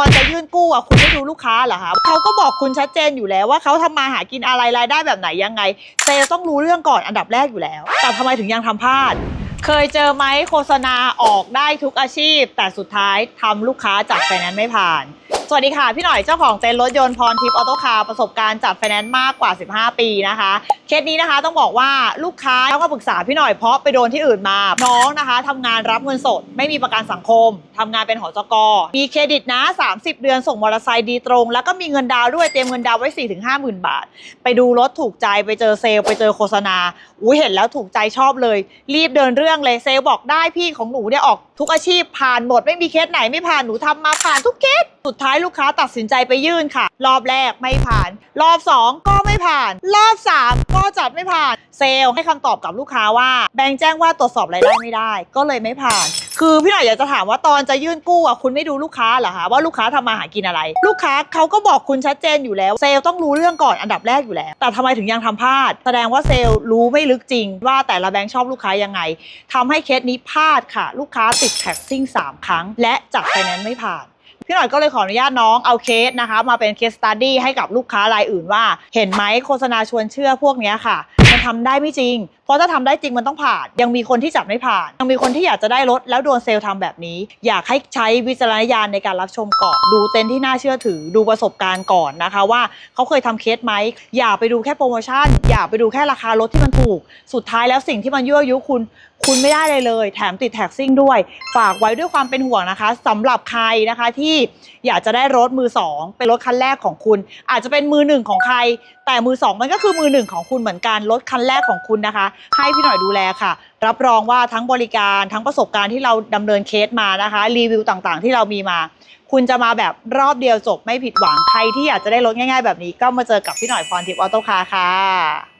ตอนจะยื่นกู้อะคุณไม่ดูลูกค้าเหรอคะเขาก็บอกคุณชัดเจนอยู่แล้วว่าเขาทำมาหากินอะไรรายได้แบบไหนยังไงเซลต้องรู้เรื่องก่อนอันดับแรกอยู่แล้ว แต่ทำไมถึงยังทำพลาด เคยเจอไหมโฆษณาออกได้ทุกอาชีพ แต่สุดท้ายทำลูกค้าจากไฟแนนซ์ไม่ผ่าน สวัสดีค่ะ พี่หน่อยเจ้าของเต็นท์รถยนต์พรทิพย์ออโต้คาร์ประสบการณ์จัดไฟแนนซ์มากกว่า 15 ปีนะคะเคสนี้นะคะต้องบอกว่าลูกค้าเขามาปรึกษาพี่หน่อยเพราะไปโดนที่อื่นมา น้องนะคะทำงานรับเงินสด ไม่มีประกันสังคมทำงานเป็นหอจกมีเครดิตนะ 30 เดือนส่งมอเตอร์ไซค์ดีตรง แล้วก็มีเงินดาวด้วยเตรียมเงินดาวไว้4 5 0 0 0 0บาท ไปดูรถถูกใจไปเจอเซลไปเจอโฆษณาอุ้ยเห็นแล้วถูกใจชอบเลย รีบเดินเรื่องเลยเซลบอกได้พี่ของหนูเนี่ยออกทุกอาชีพผ่านหมดไม่มีเคสไหนไม่ผ่านหนูทำมาผ่านทุกเคสสุดท้ายลูกค้าตัดสินใจไปยื่นค่ะ รอบแรกไม่ผ่าน รอบ 2 ก็ไม่ผ่าน รอบ 3 ก็จัดไม่ผ่าน เซลล์ให้คำตอบกับลูกค้าว่าแบงค์แจ้งว่าตรวจสอบรายได้ไม่ได้ ก็เลยไม่ผ่าน คือพี่หน่อยอยากจะถามว่าตอนจะยื่นกู้อะคุณไม่ดูลูกค้าเหรอคะว่าลูกค้าทำมาหากินอะไร ลูกค้าเขาก็บอกคุณชัดเจนอยู่แล้ว เซลล์ต้องรู้เรื่องก่อนอันดับแรกอยู่แล้ว แต่ทำไมถึงยังทำพลาด แสดงว่าเซลล์รู้ไม่ลึกจริง ว่าแต่ละแบงค์ชอบลูกค้ายังไงทำให้เคสนี้พลาดค่ะ ลูกค้าติดแท็กซิ่ง3 ครั้ง และจัดไฟแนนซ์ไม่ผ่าน พี่หน่อยก็เลยขออนุญาตน้องเอาเคสนะคะ มาเป็นเคสตัดดี้ให้กับลูกค้ารายอื่นว่า เห็นไหมโฆษณาชวนเชื่อพวกนี้ค่ะ มันทำได้ไม่จริง เพราะถ้าทำได้จริงมันต้องผ่าน ยังมีคนที่จัดไม่ผ่าน ยังมีคนที่อยากจะได้รถแล้วโดนเซลล์ทำแบบนี้ อยากให้ใช้วิจารณญาณในการรับชมก่อนดูเต็นท์ที่น่าเชื่อถือดูประสบการณ์ก่อนนะคะ ว่าเขาเคยทำเคสไหมอย่าไปดูแค่โปรโมชั่น อย่าไปดูแค่ราคารถที่มันถูก สุดท้ายแล้วสิ่งที่มันยั่วยุคุณคุณไม่ได้เลยเลย แถมติดแท็กซิ่งด้วย ฝากไว้ด้วยความเป็นห่วงนะคะสำหรับใครนะคะที่อยากจะได้รถมือสองเป็นรถคันแรกของคุณ อาจจะเป็นมือหนึ่งของใคร แต่มือสองมันก็คือมือหนึ่งของคุณเหมือนกันรถคันแรกของคุณนะคะ ให้พี่หน่อยดูแลค่ะ รับรองว่าทั้งบริการทั้งประสบการณ์ที่เราดำเนินเคสมานะคะ รีวิวต่างๆ ที่เรามีมา คุณจะมาแบบรอบเดียวจบไม่ผิดหวังใครที่อยากจะได้รถง่าย ๆ แบบนี้ก็มาเจอกับพี่หน่อยพรทิพย์ออโต้คาร์ค่ะ